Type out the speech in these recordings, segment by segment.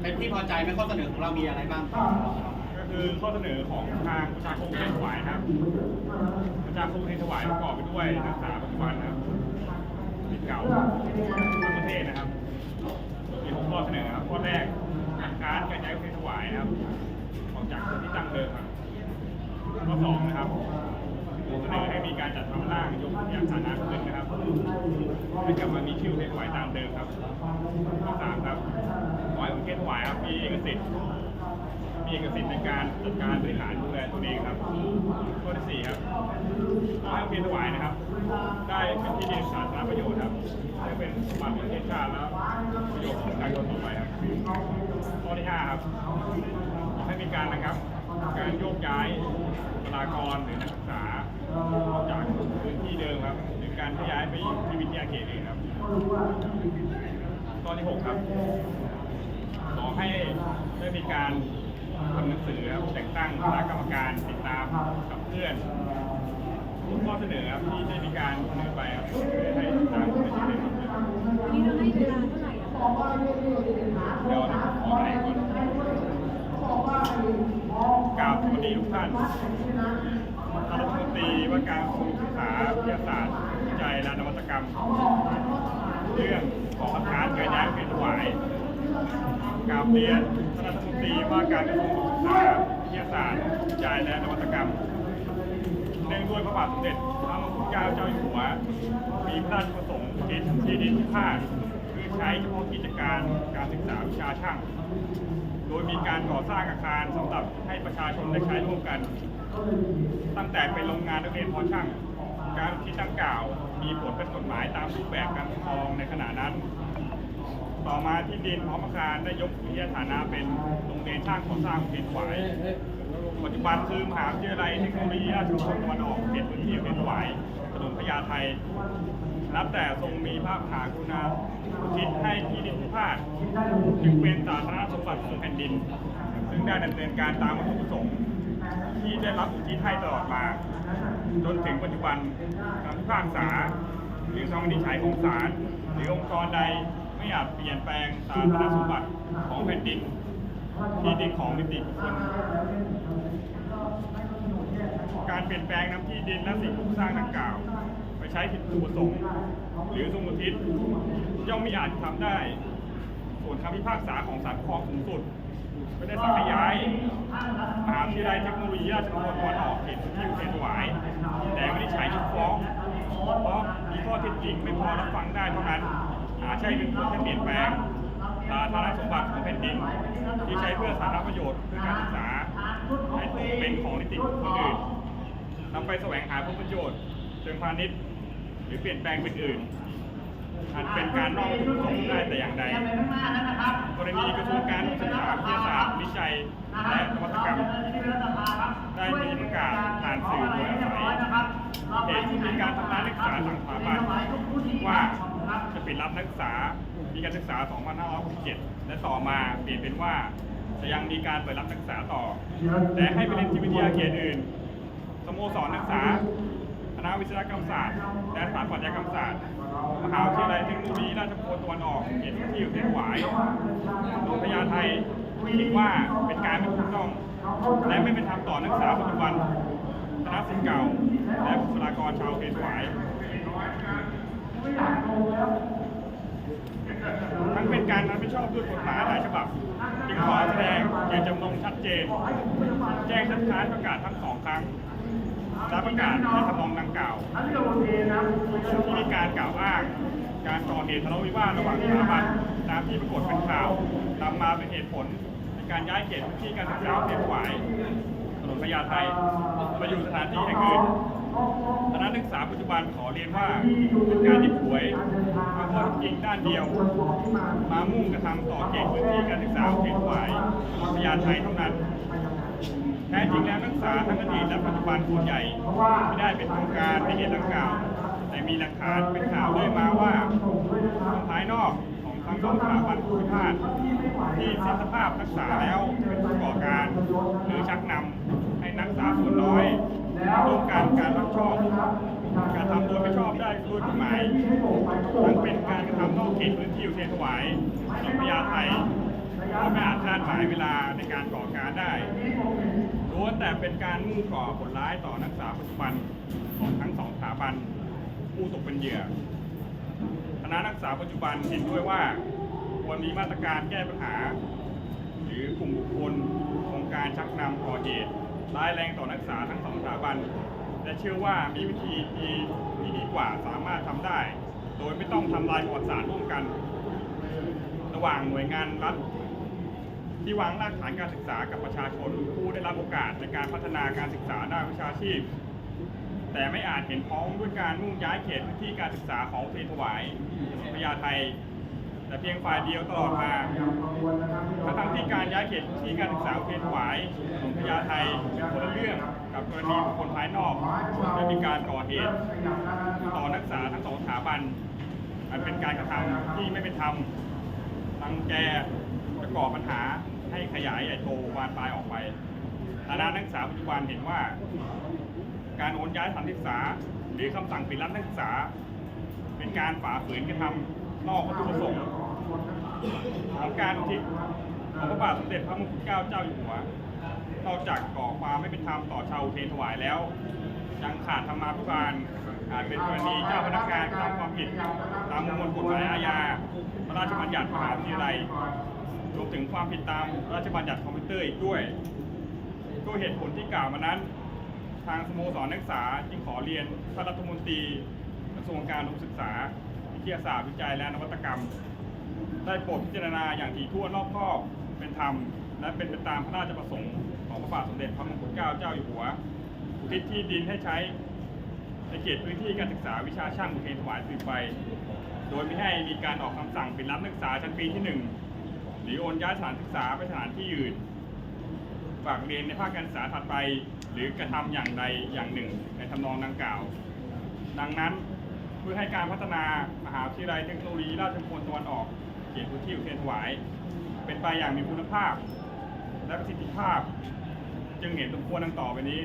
เป็นที่พอใจไหมข้อเสนอของเรามีอะไรบ้างครับก็คือข้อเสนอของทางประชาคมเทถวายนะครับ ประชาคมเทถวายประกอบไปด้วยนักศึกษาปัจจุบันนะครับสิทธิ์เก่าทั้งประเทศนะครับ มีหกข้อเสนอครับข้อแรกการการย้ายเทถวายนะครับ ออกจากที่ตั้งเดิมครับข้อสองนะครับ เสนอให้มีการจัดทำร่างยกยานฐานะขึ้นนะครับให้กลับมามีชื่อเทนถวายตามเดิมครับข้อสามครับขอให้องค์เทนถวายครับมีเอกสิทธิ์มีเอกสิทธิ์ในการจัดการบริหารดูแลตัวเองครับข้อที่สี่ครับขอให้องค์เทนถวายนะครับ ได้เป็นที่ดินสาธารณประโยชน์ครับให้เป็นสมบัติประเทศชาติและประโยชน์ของประชาชนต่อไปครับข้อที่ห้าครับขอให้มีการนะครับ การโยกย้ายบุคลากรหรือนักศึกษา ออกจากพื้นที่เดิมครับหรือการย้ายไปอยู่ที่วิทยาเขตเองครับข้อที่หกครับขอให้ได้มีการทำหนังสือครับแต่งตั้งคณะกรรมการติดตามกับเพื่อนทุกข้อเสนอครับที่ได้มีการเสนอไปครับให้ทางผู้ที่ได้รับวันนี้เราให้เวลาเท่าไหร่อะคะเดี๋ยวนะขออะไรก่อนกล่าวสวัสดีทุกท่านท่าน รัฐมนตรีว่าการกระทรวงศึกษาวิทยาศาสตร์วิจัยและนวัตกรรม เรื่องขอคัดค้านการย้ายเขตถวายกราบเรียนท่านรัฐมนตรีว่าการกระทรวงศึกษาวิทยาศาสตร์วิจัยและนวัตกรรมเนื่องด้วยพระบาทสมเด็จพระมงกุฎเกล้าเจ้าอยู่หัว มีพระราชประสงค์เขตที่ดินพิพาทคือใช้เฉพาะกิจการการศึกษาวิชาช่าง โดยมีการก่อสร้างอาคารสำหรับให้ประชาชนได้ใช้ร่วมกัน ตั้งแต่เป็นโรงงานนักเรียนพอช่าง การที่ตั้งกล่าวมีผลเป็นกฎหมายตามรูปแบบการปกครองในขณะนั้น ต่อมาที่ดินพร้อมอาคารได้ยกวิทยาฐานะเป็นโรงเรียนช่างก่อสร้างเขตถวายปัจจุบันคือมหาวิทยาลัยเทคโนโลยีราชมงคลตะวันออกเขตพื้นที่เขตถวายถนนพญาไทนับแต่ทรงมีพระมหากุณาทิศให้ที่ดินพิพาทจึงเป็นสาธารณสมบัติของแผ่นดิน ซึ่งได้ดำเนินการตามวัตถุประสงค์ ที่ได้รับอุทิศให้ตลอดมา จนถึงปัจจุบันการพิพากษา หรือคำวินิจฉัยของศาลหรือองค์กรใดไม่อาจเปลี่ยนแปลงสาธารณสมบัติของแผ่นดินที่ดินของนิติบุคคลการเปลี่ยนแปลงน้ำที่ดินและสิ่งปลูกสร้างดังกล่าว ไปใช้ผิดวัตถุประสงค์หรือสมมติศย่อมไม่อาจทำได้ ส่วนคำพิพากษาของศาลปกครองสูงสุด ไม่ได้สั่งให้ย้ายมหาวิทยาลัยเทคโนโลยีราชมงคลตะวันออกเขตพื้นที่อุเทรนถวาย แต่ไม่ได้ใช้ยกฟ้องเพราะมีข้อเท็จจริงไม่พอรับฟังได้เท่านั้นหาใช่เป็นผลให้เปลี่ยนแปลงสาธารณสมบัติของแผ่นดิน ที่ใช้เพื่อสาธารณประโยชน์เพื่อการศึกษาให้ตกเป็นของนิติบุคคลอื่นนำไปแสวงหาผลประโยชน์ เชิงพาณิชย์ หรือเปลี่ยนแปลงเป็นอื่น อาจเป็นการนอกประสงค์ได้แต่อย่างใดกรณีกระทรวงการศึกษาวิทยาศาสตร์วิจัย และนวัตกรรม ได้มีประกาศผ่านสื่อโดยอาศัยเหตุที่มีการทำร้ายนักศึกษาทางสถาบันว่าจะปิดรับนักศึกษามีการศึกษา 2567 และต่อมาเปลี่ยนเป็นว่าจะยังมีการเปิดรับนักศึกษาต่อ แต่ให้ไปเรียนที่วิทยาเขตอื่น สโมสรนักศึกษา คณะวิศวกรรมศาสตร์ และสถาปัตยกรรมศาสตร์ มหาวิทยาลัยเทคโนโลยีราชมงคลตะวันออกเขตพื้นที่อุเทรนถวายโรงพยาไทยคิดว่าเป็นการไม่ถูกต้อง และไม่เป็นธรรมต่อนักศึกษาปัจจุบันคณะศิษย์เก่า และบุคลากรชาวเขตถวายทั้งเป็นการนั้นไม่ชอบด้วยกฎหมายหลายฉบับจึงขอแสดงเจตจำนงชัดเจน แจ้งคัดค้านประกาศทั้งสองครั้ง และประกาศในทำนองดังกล่าวที่มีการกล่าวอ้าง การก่อเหตุทะเลาะวิวาทระหว่างสถาบันตามที่ปรากฏเป็นข่าวนำมาเป็นเหตุผลในการย้ายเขตพื้นที่การศึกษาเขตถวายถนนพญาไทมาอยู่สถานที่แห่งอื่นคณะนักศึกษาปัจจุบันขอเรียนว่าเป็นการหยิบหวยมาข้อเท็จริงด้านเดียว มามุ่งกระทำต่อเขตพื้นที่การศึกษาเขตถวายพญาไทเท่านั้น แท้จริงแล้วนักศึกษาทั้งอดีตและปัจจุบันส่วนใหญ่ไม่ได้เป็นโครงการในเหตุดังกล่าว แต่มีหลักฐานเป็นข่าวเรื่อยมาว่าภายนอกของทั้งสองสถาบันภูมิภาคที่สิ้นสภาพนักศึกษาแล้วเป็นผู้ก่อการหรือชักนำให้นักศึกษาส่วนน้อยร่วมกันการรับชอบการทำโดยไม่ชอบได้ด้วยกฎหมายทั้งเป็นการกระทำนอกเขตพื้นที่อุเทรนถวายหนองพญาไทก็ไม่อาจคาดหมายเวลาในการก่อการได้ ล้วนแต่เป็นการมุ่งก่อผลร้ายต่อนักศึกษาปัจจุบันของทั้งสองสถาบันผู้ตกเป็นเหยื่อคณะนักศึกษาปัจจุบันเห็นด้วยว่าควรมีมาตรการแก้ปัญหา หรือกลุ่มบุคคลโครงการชักนำก่อเหตุร้ายแรงต่อนักศึกษาทั้งสองสถาบันและเชื่อว่ามีวิธีที่ที่ดีกว่าสามารถทำได้ โดยไม่ต้องทำลายประวัติศาสตร์ร่วมกัน ระหว่างหน่วยงานรัฐ ที่วางรากฐานการศึกษากับประชาชนผู้ได้รับโอกาสในการพัฒนาการศึกษาด้านวิชาชีพ แต่ไม่อาจเห็นพ้องด้วยการมุ่งย้ายเขตพื้นที่การศึกษาของเทนถวายพญาไทแต่เพียงฝ่ายเดียวตลอดมาทั้งทั้งๆที่การย้ายเขตที่การศึกษาเทรนถวายของพญาไทเป็นคนละเรื่องกับกรณีบุคคลภายนอกได้มีการก่อเหตุต่อนักศึกษาทั้งสองสถาบัน อันเป็นการกระทำที่ไม่เป็นธรรมรังแก ก่อปัญหาให้ขยายใหญ่โตบานปลายออกไปคณะนักศึกษาปัจจุบันเห็นว่า การโอนย้ายสถานศึกษา หรือคำสั่งปิดรับนักศึกษา เป็นการฝ่าฝืนกระทำนอกวัตถุประสงค์ของการอุทิศของพระบาทสมเด็จพระมงกุฎเกล้าเจ้าอยู่หัวนอกจากก่อความไม่เป็นธรรมต่อชาวเทนถวายแล้วยังขาดธรรมาภิบาลอาจเป็นกรณีเจ้าพนักงานกระทำความผิดตามมวลกฎหมายอาญาพระราชบัญญัติมหาวิทยาลัย รวมถึงความผิดตามราชบัญญัติคอมพิวเตอร์อีกด้วยด้วยเหตุผลที่กล่าวมานั้น ทางสโมสรนักศึกษาจึงขอเรียนท่านรัฐมนตรีกระทรวงการศึกษา วิทยาศาสตร์วิจัยและนวัตกรรม ได้โปรดพิจารณาอย่างถี่ถ้วนรอบคอบเป็นธรรม และเป็นไปตามพระราชประสงค์ของพระบาทสมเด็จพระมงกุฎเกล้าเจ้าอยู่หัวอุทิศที่ดินให้ใช้ในเขตพื้นที่การศึกษาวิชาช่างอุเทนถวายสืบไป โดยไม่ให้มีการออกคำสั่งปิดรับนักศึกษาชั้นปีที่หนึ่ง รือโอนย้ายสถานศึกษาไปสถานที่อื่น ฝากเรียนในภาคการศึกษาถัดไป หรือกระทำอย่างใดอย่างหนึ่ง ในทำนองดังกล่าว ดังนั้นเพื่อให้การพัฒนามหาวิทยาลัยเทคโนโลยีราชมงคลตะวันออกเขตพื้นที่อุเทรนถวาย เป็นไปอย่างมีคุณภาพ และประสิทธิภาพ จึงเห็นสมควรดังต่อไปนี้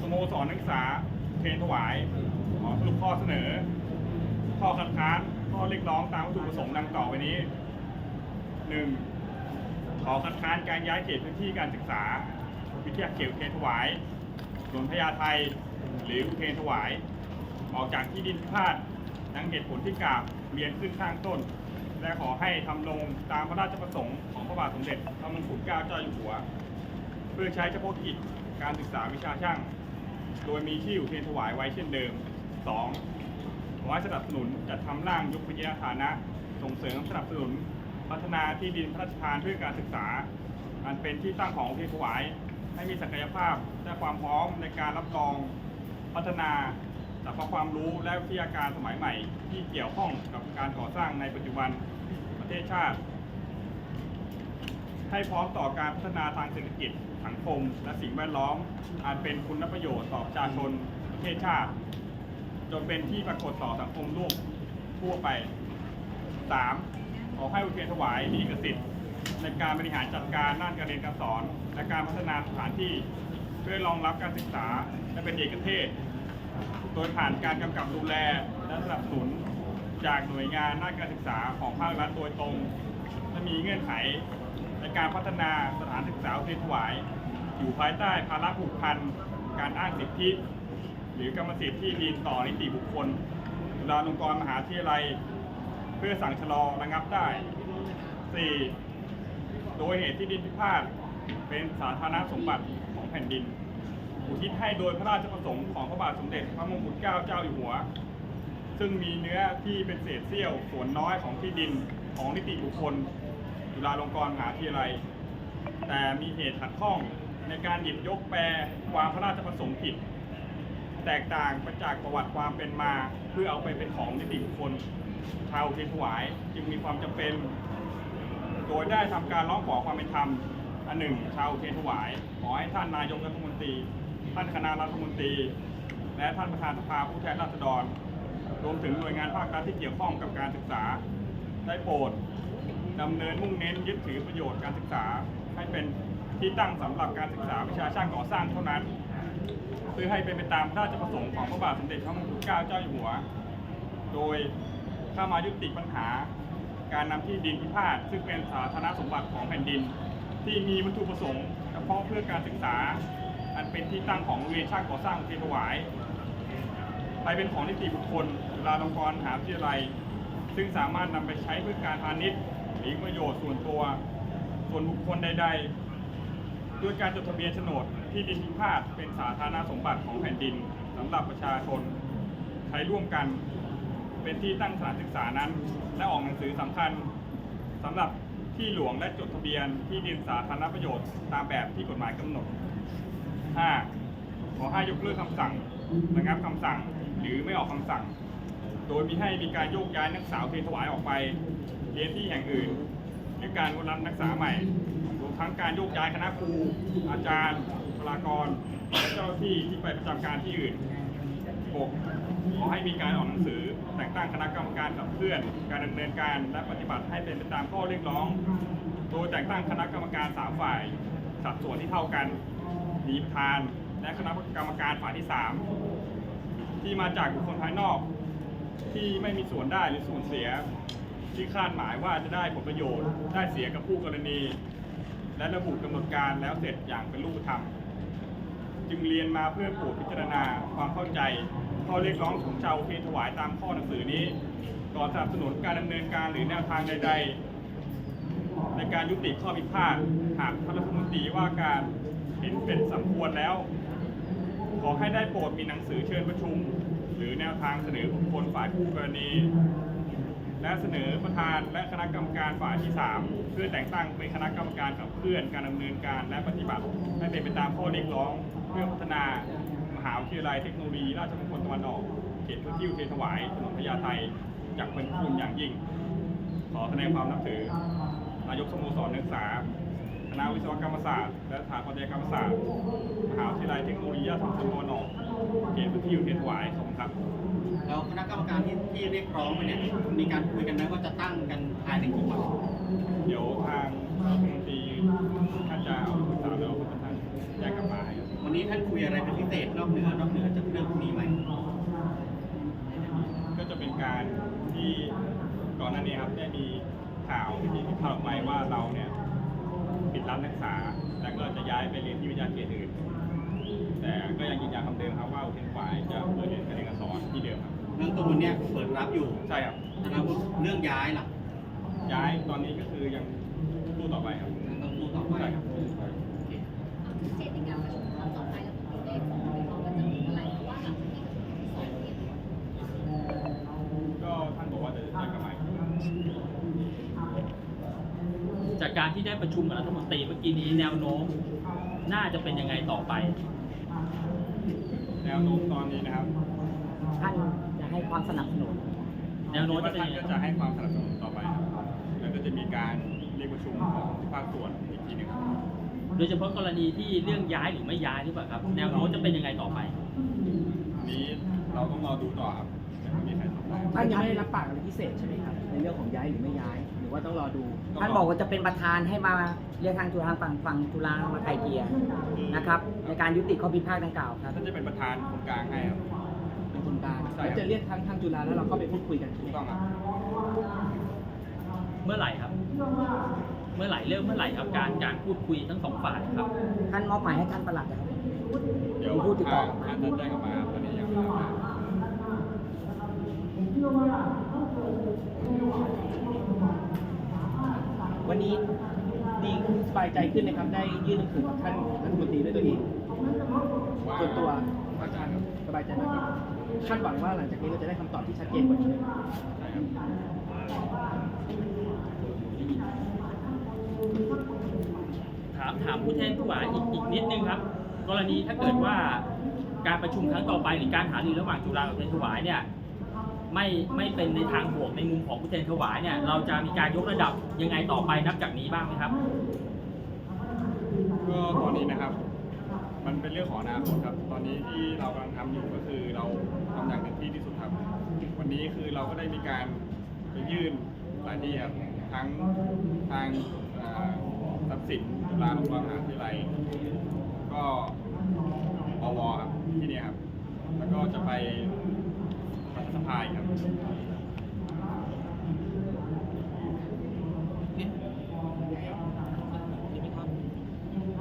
สโมสรนักศึกษาเทรนถวายขอสรุปข้อเสนอ ข้อคัดค้านข้อเรียกร้องตามวัตถุประสงค์ดังต่อไปนี้ 1. ขอคัดค้านการย้ายเขตพื้นที่การศึกษา วิทยาเขตเทนถวายสวนพญาไทหรืออุเทนถวาย ออกจากที่ดินพิพาทดังเหตุผลที่กล่าวเรียนขึ้นข้างต้น และขอให้ทำลงตามพระราชประสงค์ของพระบาทสมเด็จพระมงกุฎเกล้าเจ้าอยู่หัว เพื่อใช้เฉพาะกิจการศึกษาวิชาช่าง โดยมีที่อยู่เทนถวายไว้เช่นเดิม 2. ขอให้สนับสนุนจัดทำร่างยกวิทยาฐานะ ส่งเสริมสนับสนุน พัฒนาที่ดินพระราชทานเพื่อการศึกษา อันเป็นที่ตั้งของเทียนถวาย ให้มีศักยภาพและความพร้อมในการรับรองพัฒนาสรรพความรู้และวิทยาการสมัยใหม่ ที่เกี่ยวข้องกับการก่อสร้างในปัจจุบันประเทศชาติ ให้พร้อมต่อการพัฒนาทางเศรษฐกิจสังคม และสิ่งแวดล้อมอันเป็นคุณประโยชน์ต่อประชาชนประเทศชาติ จนเป็นที่ปรากฏต่อสังคมโลกทั่วไป 3. ขอให้อุเทรนถวายมีเอกสิทธิ์ในการบริหารจัดการด้านการเรียนการสอน และการพัฒนาสถานที่เพื่อรองรับการศึกษาและเป็นเอกเทศ โดยผ่านการกำกับดูแลและสนับสนุนจากหน่วยงานด้านการศึกษาของภาครัฐโดยตรง และมีเงื่อนไขในการพัฒนาสถานศึกษาอุเทรนถวาย อยู่ภายใต้ภาระผูกพันการอ้างสิทธิ หรือกรรมสิทธิ์ที่ดินต่อนิติบุคคลจุฬาลงกรณ์มหาวิทยาลัย เพื่อสั่งชะลอระงับได้ 4. โดยเหตุที่ดินพิพาทเป็นสาธารณสมบัติของแผ่นดิน อุทิศให้โดยพระราชประสงค์ของพระบาทสมเด็จพระมงกุฎเกล้าเจ้าอยู่หัว ซึ่งมีเนื้อที่เป็นเศษเสี้ยวส่วนน้อยของที่ดินของนิติบุคคลจุฬาลงกรณ์มหาวิทยาลัย แต่มีเหตุขัดข้องในการหยิบยกแปลความพระราชประสงค์ผิด แตกต่างไปจากประวัติความเป็นมา เพื่อเอาไปเป็นของนิติบุคคลชาวอุเทรนถวายจึงมีความจำเป็น โดยได้ทำการร้องขอความเป็นธรรมอันหนึ่ง ชาวอุเทรนถวาย ขอให้ท่านนายกรัฐมนตรี ท่านคณะรัฐมนตรี และท่านประธานสภาผู้แทนราษฎร รวมถึงหน่วยงานภาครัฐที่เกี่ยวข้องกับการศึกษา ได้โปรดดำเนินมุ่งเน้นยึดถือประโยชน์การศึกษาให้เป็นที่ตั้งสำหรับการศึกษาวิชาช่างก่อสร้างเท่านั้น เพื่อให้เป็นไปตามพระราชประสงค์ของพระบาทสมเด็จพระมงกุฎเกล้าเจ้าอยู่หัว โดยเข้ามายุติปัญหา การนำที่ดินพิพาทซึ่งเป็นสาธารณสมบัติของแผ่นดิน ที่มีวัตถุประสงค์เฉพาะเพื่อการศึกษา อันเป็นที่ตั้งของโรงเรียนช่างก่อสร้างเทถวาย ไปเป็นของนิติบุคคลจุฬาลงกรณ์มหาวิทยาลัย ซึ่งสามารถนำไปใช้เพื่อการพาณิชย์หรือประโยชน์ส่วนตัว ส่วนบุคคลใด ๆ ด้วยการจดทะเบียนโฉนด ที่ดินพิพาทเป็นสาธารณสมบัติของแผ่นดินสำหรับประชาชนใช้ร่วมกัน เป็นที่ตั้งสถานศึกษานั้น และออกหนังสือสำคัญสำหรับที่หลวงและจดทะเบียนที่ดินสาธารณประโยชน์ตามแบบที่กฎหมายกำหนด 5. ขอให้ยกเลิกคำสั่งระงับคำสั่งหรือไม่ออกคำสั่ง โดยมีให้มีการโยกย้ายนักศึกษาอุเทนถวายออกไป เรียนที่แห่งอื่นหรือการรับนักศึกษาใหม่รวมทั้งการโยกย้ายคณะครูอาจารย์ ลากรและเจ้าที่ที่ไปประจำการที่อื่น 6. ขอให้มีการออกหนังสือ แต่งตั้งคณะกรรมการขับเคลื่อน การดำเนินการและปฏิบัติให้เป็นไปตามข้อเรียกร้อง โดยแต่งตั้งคณะกรรมการสามฝ่าย สัดส่วนที่เท่ากันมีประธาน และคณะกรรมการฝ่ายที่ 3 ที่มาจากบุคคลภายนอก ที่ไม่มีส่วนได้หรือส่วนเสีย ที่คาดหมายว่าจะได้ผลประโยชน์ ได้เสียกับผู้กรณี และระบุกำหนดการแล้วเสร็จอย่างเป็นรูปธรรม จึงเรียนมาเพื่อโปรดพิจารณาความเข้าใจข้อเรียกร้องของชาวอุเทรนถวายตามข้อหนังสือนี้ก่อนสนับสนุนการดำเนินการหรือแนวทางใด ๆ ในการยุติข้อพิพาทหากท่านรัฐมนตรีว่าการเห็นเป็นสมควรแล้ว ขอให้ได้โปรดมีหนังสือเชิญประชุม หรือแนวทางเสนอบุคคลฝ่ายผู้กรณีและเสนอประธานและคณะกรรมการฝ่ายที่ 3 เพื่อแต่งตั้งเป็นคณะกรรมการขับเคลื่อนการดำเนินการและปฏิบัติให้เป็นไปตามข้อเรียกร้อง พื่อพัฒนามหาวิทยาลัยเทคโนโลยีราชมงคลตะวันออกเขตพื้นที่อุเทรนถวายถนนพญาไทจากเป็นคุณอย่างยิ่ง ขอแสดงความนับถือนายกสโมสรนักศึกษาคณะวิศวกรรมศาสตร์และสถาปัตยกรรมศาสตร์มหาวิทยาลัยเทคโนโลยีราชมงคลตะวันออกเขตพื้นที่อุเทรนถวายขอบคุณครับแล้วคณะกรรมการที่ที่เรียกร้องไปเนี่ยมีการคุยกันไหมว่าจะตั้งกันภายในกี่วันเดี๋ยวทางรัฐมนตรีท่านจะเอาปรึกษาแล้ว ก็ท่านแจ้งกลับมาให้ครับวันนี้ท่านคุยอะไรเป็นพิเศษนอกเหนือนอกเหนือจากเรื่องพวกนี้ไหมก็จะเป็นการที่ก่อนหน้านี้ครับได้มีข่าวที่มีข่าวออกไปว่าเราเนี่ยปิดรับนักศึกษาแล้วก็จะย้ายไปเรียนที่วิทยาเขตอื่น แต่ก็ยังยืนยันคำเดิมครับว่าอุเทรนฝ่ายจะเปิดเรียนการเรียนการสอนที่เดิมครับเรื่องตัวเนี้ยเปิดรับอยู่ใช่ครับถ้าเราเรื่องย้ายล่ะย้ายตอนนี้ก็คือยังสู้ต่อไปครับยังต้องพูดต่อไปใช่ครับ โอเค เช่นในการประชุมครั้งต่อไปแล้วคุณได้บอกไหมคะว่าจะมีอะไรเพราะว่าหลังจากนี้ก็จะมีสองเนี่ย ก็ท่านบอกว่าจะแจ้งกลับมาอีกที จา กการที่ได้ประชุมกับรัฐมนตรีเมื่อกี้นี้แนวโน้มน่าจะเป็นยังไงต่อไป แนวโน้มตอนนี้นะครับท่านจะให้ความสนับสนุน แนวโน้มจะว่าเป็นท่านยังไงก็จะให้ความสนับสนุนต่อไปครับแล้วก็จะมีการเรียกประชุมของทุกภาคส่วนอีกทีหนึ่งครับโดยเฉพาะกรณีที่เรื่องย้ายหรือไม่ย้ายหรือเปล่าครับ แนวโน้มจะเป็นยังไงต่อไป อันนี้เราต้องรอดูต่อครับยังไม่มีใครตอบได้ ท่านยังไม่ได้รับปากอะไรพิเศษใช่ไหมครับในเรื่องของย้ายหรือไม่ย้ายหรือ ว่าต้องรอดูต้องรอท่านบอกว่าจะเป็นประธานให้มาเรียกทางจุฬาฝั่งฝั่งจุฬามาไกลเกลี่ยนะครับ ในการยุติข้อพิพาทดังกล่าวครับท่านจะเป็นประธานคนกลางให้ครับเป็นคนกลางใช่แล้วครับจะเรียกทางทางจุฬาแล้วเราก็ไปพูดคุยกันใช่ถูไหมกต้องครับเมื่อไหร่ครับ เมื่อไหร่เริ่มเมื่อไหร่ครับการการพูดคุยทั้งสองฝ่ายครับ ท่านมอบหมายให้ท่านประหลัดนะครับเดี๋ยวมีผู้ติดต่อทางท่านจะแจ้งกลับมาครับตอนนี้ยังไม่รับมา วันนี้ดีขึ้นสบายใจขึ้นนะครับ ได้ยื่นหนังสือกับท่านรัฐมนตรีด้วยตัวเองว่าส่วนตัวอาจารย์ครับสบายใจมากขึ้นคาดหวังว่าหลังจากนี้เราจะได้คำตอบที่ชัดเจนกว่านี้ใช่ครับถามถามผู้แทนผู้หวายอีกอีกนิดนึงครับ กรณีถ้าเกิดว่าการประชุมครั้งต่อไปหรือการหารือระหว่างจุฬากับผู้แทนถวายเนี่ย ไม่ไม่เป็นในทางบวกในมุมของผู้แทนถวายเนี่ยเราจะมีการยกระดับยังไงต่อไปนับจากนี้บ้างไหมครับ ก็ตอนนี้นะครับ มันเป็นเรื่องของอนาคตครับ ตอนนี้ที่เรากำลังทำอยู่ก็คือเราทำอย่างเต็มที่ที่สุดครับ วันนี้คือเราก็ได้มีการไปยื่นหลายที่ครับทั้งทางทรัพย์สินจุฬาลงกรณ์มหาวิทยาลัยก็ปวครับที่นี่ครับ แล้วก็จะไป สะพายครับเดี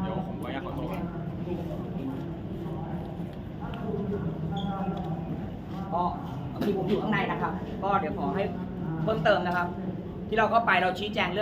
๋ยวผมขออนุญาตขอตัวก็มีผมอยู่ข้างในนะครับ ก็เดี๋ยวขอให้เพิ่มเติมนะครับ ที่เราเข้าไปเราชี้แจงเรื่อง